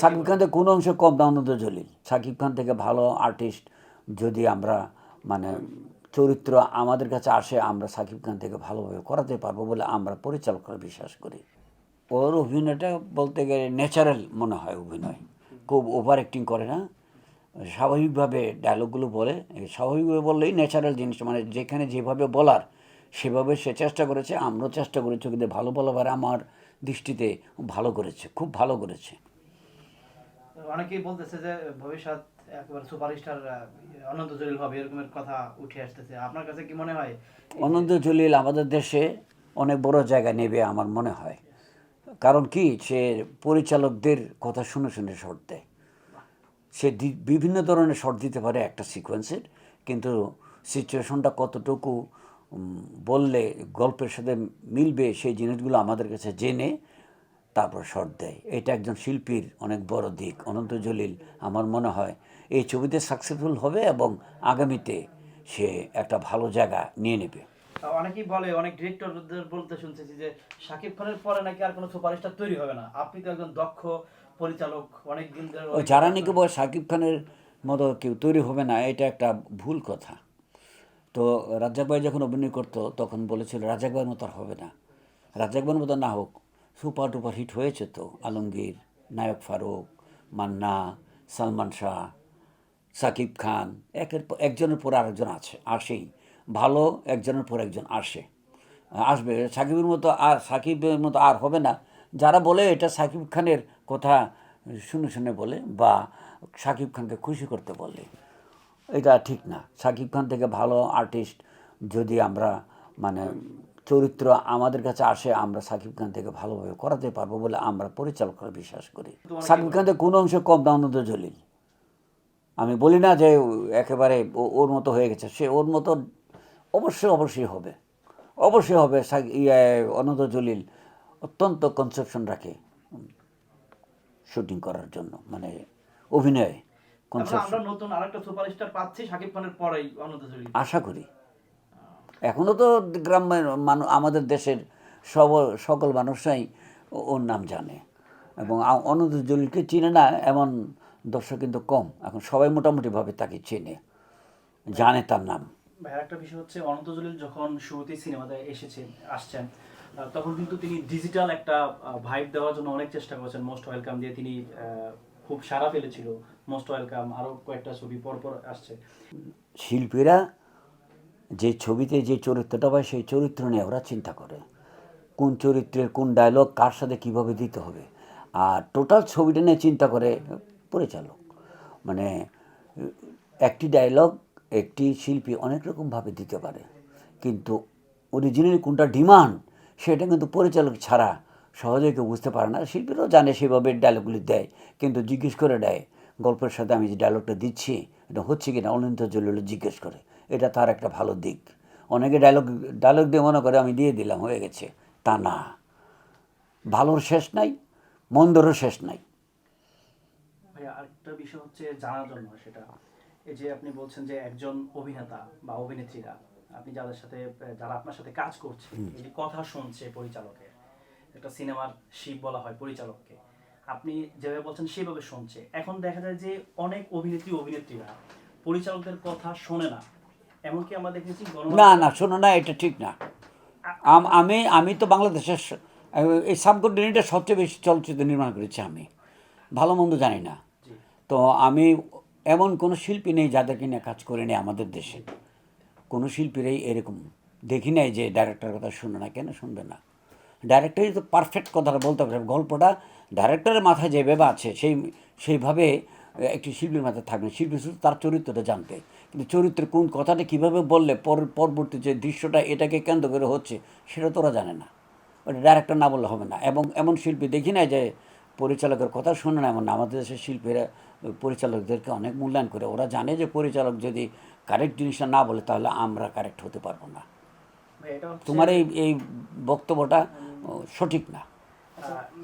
সাকিব খান থেকে কোনো অংশে কম আনন্দ জলিল। সাকিব খান থেকে ভালো আর্টিস্ট যদি আমরা মানে চরিত্র আমাদের কাছে আসে, আমরা সাকিব খান থেকে ভালোভাবে করাতে পারব বলে আমরা পরিচালকরা বিশ্বাস করি। ওর অভিনয়টা বলতে গেলে ন্যাচারাল মনে হয় অভিনয়। খুব ওভার অ্যাক্টিং করে না। স্বাভাবিকভাবে ডায়লগগুলো বলে। স্বাভাবিকভাবে বললেই ন্যাচারাল জিনিস মানে যেখানে যেভাবে বলার, সেভাবে সে চেষ্টা করেছে, আমরাও চেষ্টা করেছি কিন্তু ভালো বলাবার আমার দৃষ্টিতে ভালো করেছে, খুব ভালো করেছে। অনেকেই বলতেছে যে ভবিষ্যৎ একেবারে সুপারস্টার অনন্ত জলিল হবে এরকমের কথা উঠে আসতেছে। আপনার কাছে কি মনে হয়? অনন্ত জলিল আমাদের দেশে অনেক বড় জায়গা নেবে আমার মনে হয়। কারণ কি? সে পরিচালকদের কথা শুনে শুনে শর্ট দেয়। সে বিভিন্ন ধরনের শর্ট দিতে পারে একটা সিকোয়েন্সের, কিন্তু সিচুয়েশনটা কতটুকু বললে গল্পের সাথে মিলবে সেই জিনিসগুলো আমাদের কাছে জেনে তারপর শর্ট দেয়। এটা একজন শিল্পীর অনেক বড় দিক। অনন্ত জলিল আমার মনে হয় এই ছবিতে সাকসেসফুল হবে এবং আগামীতে সে একটা ভালো জায়গা নিয়ে নেবে। অনেকেই বলে অনেক ডিরেক্টরদের বলতে শুনতেছি যে শাকিব খানের পরে নাকি আর কোনো সুপারস্টার তৈরি হবে না। আপনি তো একজন দক্ষ পরিচালক অনেক দিন ধরে ওই যারা নাকি বলে সাকিব খানের মতো কেউ তৈরি হবে না এটা একটা ভুল কথা। তো রাজ্জাক ভাই যখন অভিনয় করতো তখন বলেছিল রাজ্জাক ভাইয়ের মতো আর হবে না। রাজ্জাক ভাইয়ের মতো না হোক সুপার টুপার হিট হয়েছে তো, আলমগীর, নায়ক ফারুক, মান্না, সালমান শাহ, সাকিব খান, একের পর, একজনের পর আরেকজন আছে, আসেই। ভালো একজনের পর একজন আসে। আসবে, সাকিবের মতো আর, সাকিবের মতো আর হবে না। যারা বলে এটা সাকিব খানের কথা শুনে শুনে বলে বা সাকিব খানকে খুশি করতে বলে, এটা ঠিক না। সাকিব খান থেকে ভালো আর্টিস্ট যদি আমরা মানে চরিত্র আমাদের কাছে আসে আমরা সাকিব খান থেকে ভালোভাবে করাতে পারব বলে আমরা পরিচালকরা বিশ্বাস করি। সাকিব খান থেকে কোনো অংশে কম আনন্দ জলিল আমি বলি না যে একেবারে ওর মতো হয়ে গেছে সে ওর মতো অবশ্যই অবশ্যই হবে। অবশ্যই হবে ইয়ে, অনন্ত জলিল অত্যন্ত কনসেপশন রাখে শুটিং করার জন্য মানে অভিনয় কনসেপশন আমরা নতুন আরেকটা সুপারস্টার পাচ্ছি শাকিব খানের পরেই অনন্ত জলিল আশা করি। এখনও তো গ্রামের মানুষ আমাদের দেশের সব সকল মানুষরাই ওর নাম জানে। এবং অনন্ত জলিলকে চিনে না এমন দর্শক কিন্তু কম। এখন সবাই মোটামুটিভাবে তাকে চেনে জানে তার নাম। ভাই একটা বিষয় হচ্ছে অনন্ত জলিল যখন শুরুতে সিনেমাতে এসেছেন আসছেন তখন কিন্তু তিনি ডিজিটাল একটা ভাইব দেওয়ার জন্য অনেক চেষ্টা করেছেন। মোস্ট ওয়েলকাম দিয়ে তিনি খুব সারা ফেলেছিল। মোস্ট ওয়েলকাম আরও কয়েকটা ছবি পর পর আসছে। শিল্পীরা যে ছবিতে যে চরিত্রটা পায়, সেই চরিত্র নিয়ে ওরা চিন্তা করে। কোন চরিত্রের কোন ডায়লগ কার সাথে কীভাবে দিতে হবে? আর টোটাল ছবিটা নিয়ে চিন্তা করে পরিচালক। মানে একটি ডায়লগ একটি শিল্পী অনেক রকমভাবে দিতে পারে। কিন্তু অরিজিনাল কোনটা ডিমান্ড সেটা কিন্তু পরিচালক ছাড়া সহজে কেউ বুঝতে পারে না। শিল্পীরাও জানে সেভাবে ডায়লগগুলি দেয়, কিন্তু জিজ্ঞেস করে দেয়, গল্পের সাথে আমি যে ডায়লগটা দিচ্ছি, এটা হচ্ছে কি না অনন্ত জলিল জিজ্ঞেস করে। এটা তার একটা ভালো দিক। অনেকে ডায়লগ ডায়লগ দিয়ে মনে করে আমি দিয়ে দিলাম হয়ে গেছে। তা না। ভালোর শেষ নাই মন্দরও শেষ নাই। আরেকটা বিষয় হচ্ছে জানার জন্য সেটা। এই যে আপনি বলছেন যে একজন অভিনেতা বা অভিনেত্রীরা আপনি যাদের সাথে যারা আপনার সাথে কাজ করছে এই যে কথা শুনছে পরিচালকের একটা সিনেমার শিব বলা হয় পরিচালককে আপনি যেভাবে বলছেন সেভাবে শুনছে। এখন দেখা যায় যে অনেক অভিনেত্রী অভিনেত্রীরা পরিচালকদের কথা শোনে না। এমনকি আমরা দেখেছি না না শোনো না এটা ঠিক না। আমি আমি তো বাংলাদেশের এই সাবকন্টিনেন্টে সবচেয়ে বেশি চলচ্চিত্র নির্মাণ করেছি আমি। ভালো মন্দ জানি না। তো আমি এমন কোনো শিল্পী নেই যাদেরকে নিয়ে কাজ করে নেই আমাদের দেশে। কোনো শিল্পীরাই এরকম দেখি নাই যে ডাইরেক্টর কথা শুনে না। কেন শুনবে না? ডাইরেক্টরই তো পারফেক্ট কথাটা বলতে পারে। গল্পটা ডাইরেক্টরের মাথায় যেভাবে আছে সেই সেইভাবে একটি শিল্পীর মাথায় থাকবে শিল্পী শুধু তার চরিত্রটা জানতে। কিন্তু চরিত্রের কোন কথাটা কীভাবে বললে পর পরবর্তী যে দৃশ্যটা এটাকে কেন্দ্র করে হচ্ছে সেটা তোরা জানে না। ওটা ডাইরেক্টর না বললে হবে না। এবং এমন শিল্পী দেখি না যে পরিচালকের কথা শুনে না এমন না। আমাদের দেশের শিল্পীরা পরিচালকদেরকে অনেক মূল্যায়ন করে। ওরা জানে যে পরিচালক যদি কারেক্ট জিনিসটা না বলে তাহলে আমরা কারেক্ট হতে পারব না। তোমার এই এই বক্তব্যটা সঠিক না। আহ,